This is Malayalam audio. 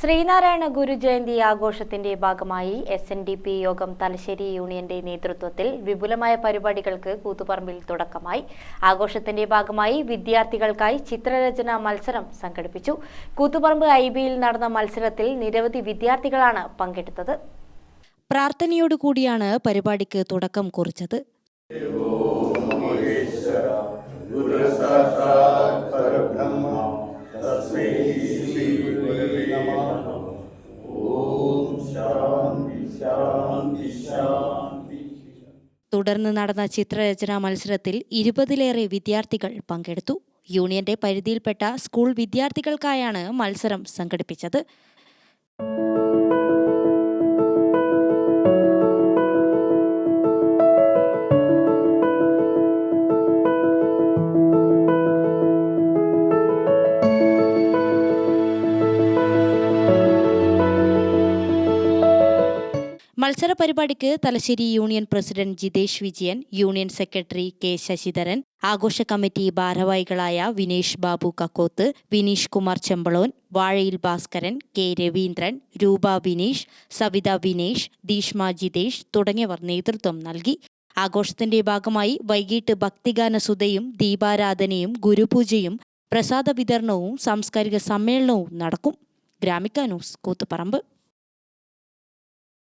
ശ്രീനാരായണ ഗുരു ജയന്തി ആഘോഷത്തിന്റെ ഭാഗമായി എസ് എൻ ഡി പി യോഗം തലശ്ശേരി യൂണിയന്റെ നേതൃത്വത്തിൽ വിപുലമായ പരിപാടികൾക്ക് കൂത്തുപറമ്പിൽ തുടക്കമായി. ആഘോഷത്തിന്റെ ഭാഗമായി വിദ്യാർത്ഥികൾക്കായി ചിത്രരചന മത്സരം സംഘടിപ്പിച്ചു. കൂത്തുപറമ്പ് ഐ ബിയിൽ നടന്ന മത്സരത്തിൽ നിരവധി വിദ്യാർത്ഥികളാണ് പങ്കെടുത്തത്. പ്രാർത്ഥനയോടുകൂടിയാണ് പരിപാടിക്ക് തുടക്കം കുറിച്ചത്. തുടർന്ന് നടന്ന ചിത്രരചനാ മത്സരത്തിൽ ഇരുപതിലേറെ വിദ്യാർത്ഥികൾ പങ്കെടുത്തു. യൂണിയന്റെ പരിധിയിൽപ്പെട്ട സ്കൂൾ വിദ്യാർത്ഥികൾക്കായാണ് മത്സരം സംഘടിപ്പിച്ചത്. മത്സര പരിപാടിക്ക് Thalassery union president Jithesh Vijayan union secretary K Sasidharan ആഘോഷ കമ്മിറ്റി ഭാരവാഹികളായ വിനേഷ് ബാബു കക്കോത്ത് വിനീഷ് കുമാർ ചെമ്പളോൻ വാഴയിൽ ഭാസ്കരൻ കെ രവീന്ദ്രൻ രൂപ വിനീഷ് സവിത വിനേഷ് ദീഷ്മ ജിതേഷ് തുടങ്ങിയവർ നേതൃത്വം നൽകി. ആഘോഷത്തിന്റെ ഭാഗമായി വൈകിട്ട് ഭക്തിഗാന സുതയും ദീപാരാധനയും ഗുരുപൂജയും പ്രസാദ വിതരണവും സാംസ്കാരിക സമ്മേളനവും നടക്കും. ഗ്രാമിക ന്യൂസ് കൂത്തുപറമ്പ്.